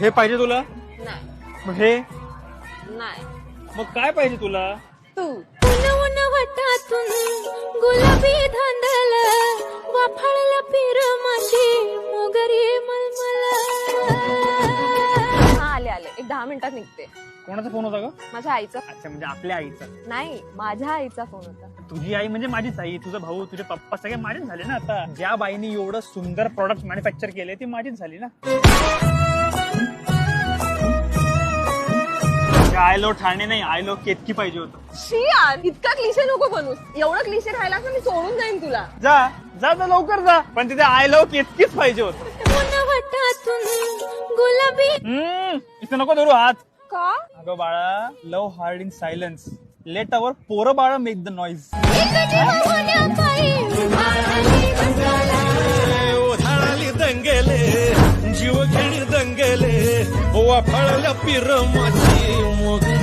हे पाहिजे तुला? नाही. मग हे? नाही. मग काय पाहिजे तुला? तू. उन वटातून गुलाबी धांदल वाफाळला पिर माझी मोगरी मलमल. हा आले आले. एक दहा मिनिटात निघते. कोणाचा फोन होता ग? माझ्या आईचा. अच्छा म्हणजे आपल्या आईचा. नाही माझ्या आईचा फोन होता. तुझी आई म्हणजे माझीच आई. तुझा भाऊ तुझे पप्पा सगळे माझेच झाले ना आता. ज्या बाईने एवढं सुंदर प्रॉडक्ट मॅन्युफॅक्चर केले ती माझीच झाली ना. आय लो ठाणे नाही आय लो केतकी पाहिजे होतं. शी यार इतका क्लिशे नको बनूस एवढं क्लिशे राहिला ना मी सोडून जाईन तुला. जा जा जा लवकर जा. पण तिथे आय लव केतकीच पाहिजे होतं. वटातून गुलाबी हम्म, इथे नको धरू हात. का? अगं बाळा love hard in silence. Let our पोरं बाळा मेक द नॉइज एक जीव होण्यापायी उभारली जगाला. ओधाळाली दंगेले. फाळल्या पिरमाची मोग